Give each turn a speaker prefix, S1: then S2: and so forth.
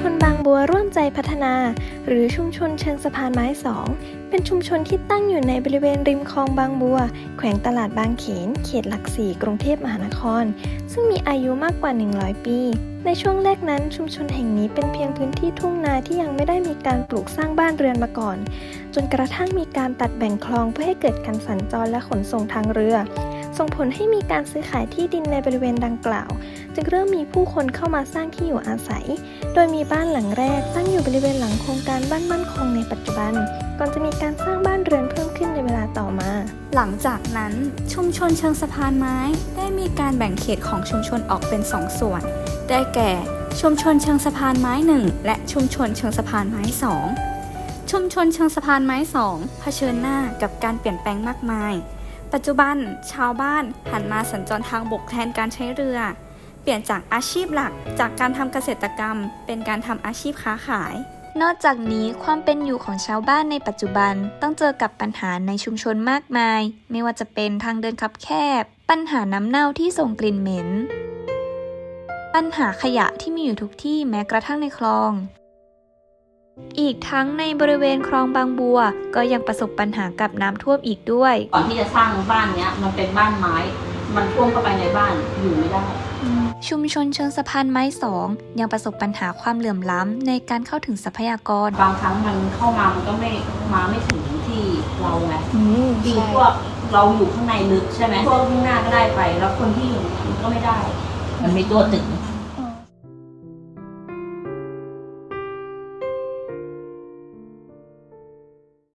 S1: ชนบางบัวร่วมใจพัฒนา หรือชุมชนเชิงสะพานไม้สอง เป็นชุมชนที่ตั้งอยู่ในบริเวณริมคลองบางบัว แขวงตลาดบางเขน เขตหลักสี่กรุงเทพมหานคร ซึ่งมีอายุมากกว่า 100 ปี ในช่วงแรกนั้นชุมชนแห่งนี้เป็นเพียงพื้นที่ทุ่งนาที่ยังไม่ได้มีการปลูกสร้างบ้านเรือนมาก่อน จนกระทั่งมีการตัดแบ่งคลองเพื่อให้เกิดการสัญจรและขนส่งทางเรือ ส่งผลให้มีการซื้อขายที่ดินในบริเวณดังกล่าว จึงเริ่มมีผู้คนเข้ามาสร้างที่อยู่อาศัย โดยมีบ้านหลังแรกตั้งอยู่บริเวณหลังโครงการบ้านมั่นคงในปัจจุบัน ก่อนจะมีการสร้างบ้านเรือนเพิ่มขึ้นในเวลาต่อมา
S2: หลังจากนั้นชุมชนเชิงสะพานไม้ ได้มีการแบ่งเขตของชุมชนออกเป็นสองส่วน ได้แก่ ชุมชนเชิงสะพานไม้หนึ่งและชุมชนเชิงสะพานไม้สองชุมชนเชิงสะพานไม้สองเผชิญหน้ากับการเปลี่ยนแปลงมากมาย ปัจจุบันชาวบ้านหันมาสัญจรทางบกแทนการใช้เรือ เปลี่ยนจากอาชีพหลัก จากการทำเกษตรกรรม เป็นการทำอาชีพค้าขาย นอกจากนี้ความเป็นอยู่ของชาวบ้านในปัจจุบันต้องเจอกับปัญหาในชุมชนมากมาย ไม่ว่าจะเป็นทางเดินคับแคบ ปัญหาน้ำเน่าที่ส่งกลิ่นเหม็น ปัญหาขยะที่มีอยู่ทุกที่แม้กระทั่งในคลองอีกทั้งในบริเวณคลองบางบัว ก็ยังประสบปัญหากับน้ำท่วมอีกด้วย
S3: ก่อนที่จะสร้างบ้านเนี้ยมันเป็นบ้านไม้ มันท่วมเข้าไปในบ้านอยู่ไม่ได้
S2: ชุมชนเชิงสะพานไม้สองยังประสบปัญหาความเหลื่อมล้ำในการเข้าถึงทรัพยากร
S3: บางครั้งมันเข้ามามันก็ไม่มาไม่ถึงที่เราไงจริงพวกเราอยู่ข้างในลึกใช่ไหมพวกข้างหน้าก็ได้ไป แล้วคนที่อยู่มันก็ไม่ได้ มันมีตัวถึง